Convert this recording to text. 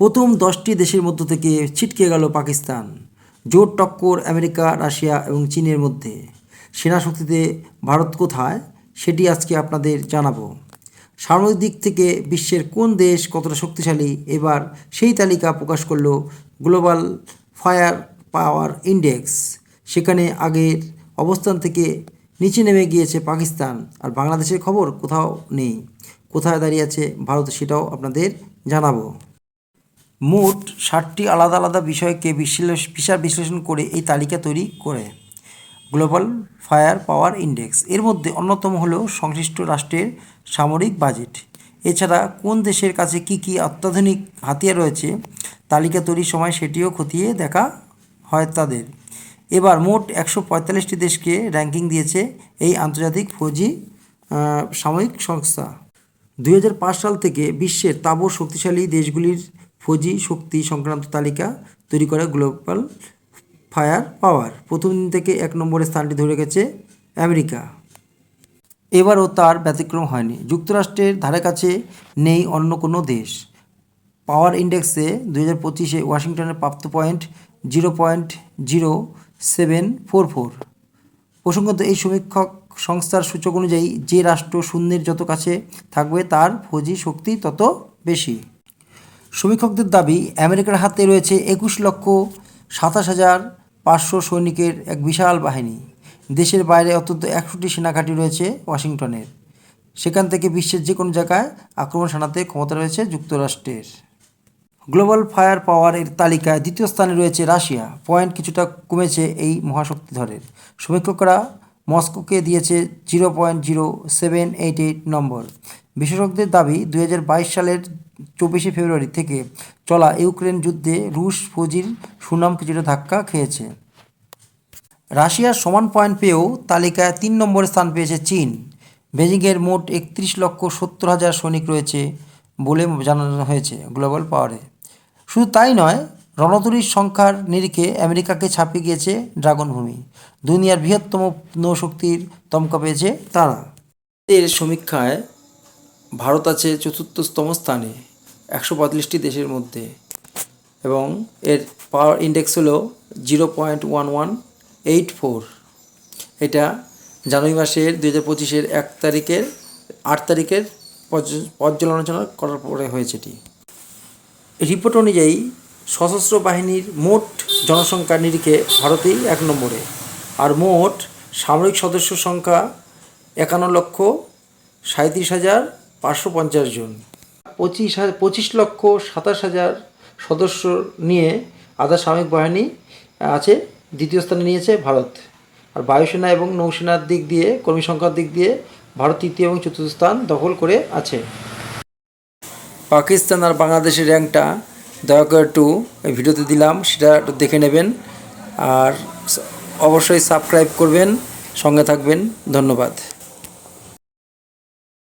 প্রথম দশটি দেশের মধ্য থেকে ছিটকে গেল পাকিস্তান। জোর টক্কর আমেরিকা, রাশিয়া এবং চীনের মধ্যে। সেনা শক্তিতে ভারত কোথায়? সেটি আজকে আপনাদের জানাব। সামরিক দিক থেকে বিশ্বের কোন দেশ কতটা শক্তিশালী? এবার সেই তালিকা প্রকাশ করল গ্লোবাল ফায়ার পাওয়ার ইন্ডেক্স। সেখানে আগের অবস্থান থেকে নিচে নেমে গিয়েছে পাকিস্তান। আর বাংলাদেশের খবর কোথাও নেই। কোথায় দাঁড়িয়ে আছে ভারত সেটাও আপনাদের জানাব। মোট ষাটটি আলাদা আলাদা বিষয়কে বিশ্লেষ বিচার বিশ্লেষণ করে এই তালিকা তৈরি করে। Global fire power index. এর মধ্যে অন্যতম হল সংশ্লিষ্ট রাষ্ট্রের সামরিক বাজেট। এছাড়া কোন দেশের কাছে কি কি অত্যাধুনিক হাতিয়ার রয়েছে তালিকা তৈরির সময় সেটিও খতিয়ে দেখা হয় তাদের। এবার মোট একশো পঁয়তাল্লিশটি দেশকে র্যাঙ্কিং দিয়েছে এই আন্তর্জাতিক ফৌজি আহ, সামরিক সংস্থা। দুই হাজার পাঁচ সাল থেকে বিশ্বের তাবড় শক্তিশালী দেশগুলির ফৌজি শক্তি সংক্রান্ত তালিকা তৈরি করে গ্লোবাল ফায়ার পাওয়ার প্রথম দিন থেকে এক নম্বরের স্থানটি ধরে গেছে আমেরিকা। এবারও তার ব্যতিক্রম হয়নি। যুক্তরাষ্ট্রের ধারে কাছে নেই অন্য কোনো দেশ। পাওয়ার ইন্ডেক্সে দু হাজার পঁচিশে ওয়াশিংটনের প্রাপ্ত point zero point zero seven four four. প্রসঙ্গত, এই সমীক্ষক সংস্থার সূচক অনুযায়ী যে রাষ্ট্র শূন্যের যত কাছে থাকবে, তার ফৌজি শক্তি তত বেশি। সমীক্ষকদের দাবি, আমেরিকার হাতে রয়েছে একুশ লক্ষ সাতাশ হাজার পাঁচশো সৈনিকের এক বিশাল বাহিনী। দেশের বাইরে অন্তত একশোটি সেনাঘাঁটি রয়েছে ওয়াশিংটনের। সেখান থেকে বিশ্বের যে কোনো জায়গায় আক্রমণ শানাতে ক্ষমতা রয়েছে যুক্তরাষ্ট্রের। গ্লোবাল ফায়ার পাওয়ারের তালিকায় দ্বিতীয় স্থানে রয়েছে রাশিয়া। পয়েন্ট কিছুটা কমেছে এই মহাশক্তিধরের। সমীক্ষকরা মস্কোকে দিয়েছে zero point zero seven eight eight number. বিশেষজ্ঞদের দাবি, দুই হাজার বাইশ সালের চব্বিশে ফেব্রুয়ারি থেকে চলা ইউক্রেন যুদ্ধে রুশ ফৌজির সুনাম কিছুটা ধাক্কা খেয়েছে। রাশিয়ার সমান পয়েন্ট পেয়েও তালিকায় তিন নম্বরে স্থান পেয়েছে চীন। বেজিংয়ের মোট একত্রিশ লক্ষ সত্তর হাজার সৈনিক রয়েছে বলে জানানো হয়েছে গ্লোবাল পাওয়ারে। শুধু তাই নয়, রণতরীর সংখ্যার নিরিখে আমেরিকাকে ছাপিয়ে গিয়েছে ড্রাগন ভূমি। দুনিয়ার বৃহত্তম নৌশক্তির দমকা পেয়েছে তারা। এর সমীক্ষায় ভারত আছে চতুর্থতম স্থানে, একশো পঁয়তাল্লিশটি দেশের মধ্যে। এবং এর পাওয়ার ইন্ডেক্স হলো zero point one one eight four এটা জানুয়ারি মাসের দুই হাজার পঁচিশের এক তারিখের, আট তারিখের পর্যালোচনা করার পরে হয়েছে এটি। রিপোর্ট অনুযায়ী সশস্ত্র বাহিনীর মোট জনসংখ্যার নিরিখে ভারতেই এক নম্বরে। আর মোট সামরিক সদস্য সংখ্যা একান্ন লক্ষ সাঁত্রিশ হাজার পাঁচশো পঞ্চাশ জন। পঁচিশ হাজার পঁচিশ লক্ষ সাতাশ হাজার সদস্য নিয়ে আধা সামরিক বাহিনী আছে, দ্বিতীয় স্থানে নিয়েছে ভারত। আর বায়ুসেনা এবং নৌসেনার দিক দিয়ে, কর্মী সংখ্যার দিক দিয়ে ভারত তৃতীয় এবং চতুর্থ স্থান দখল করে আছে। পাকিস্তান আর বাংলাদেশের র্যাঙ্কটা দয়া করে একটু ভিডিওতে দিলাম, সেটা একটু দেখে নেবেন। আর অবশ্যই সাবস্ক্রাইব করবেন, সঙ্গে থাকবেন। ধন্যবাদ।